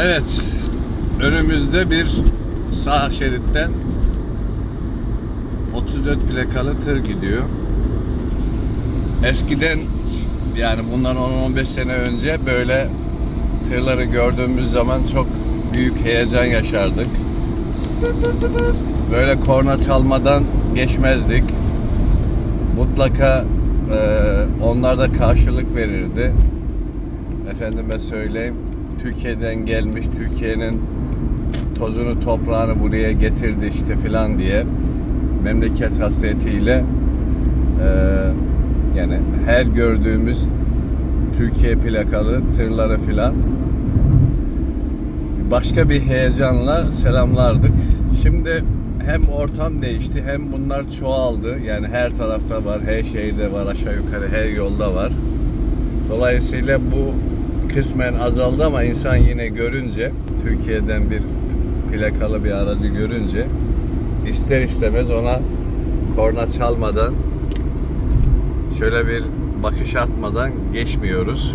Evet. Önümüzde bir sağ şeritten 34 plakalı tır gidiyor. Eskiden yani bundan 10-15 sene önce böyle tırları gördüğümüz zaman çok büyük heyecan yaşardık. Böyle korna çalmadan geçmezdik. Mutlaka e, onlar da karşılık verirdi. Efendime söyleyeyim, Türkiye'den gelmiş, Türkiye'nin tozunu toprağını buraya getirdi işte filan diye memleket hasretiyle e, yani her gördüğümüz Türkiye plakalı tırları filan başka bir heyecanla selamlardık. Şimdi hem ortam değişti hem bunlar çoğaldı. Yani her tarafta var, her şehirde var, aşağı yukarı her yolda var. Dolayısıyla bu kısmen azaldı ama insan yine görünce Türkiye'den bir plakalı bir aracı görünce ister istemez ona korna çalmadan şöyle bir bakış atmadan geçmiyoruz.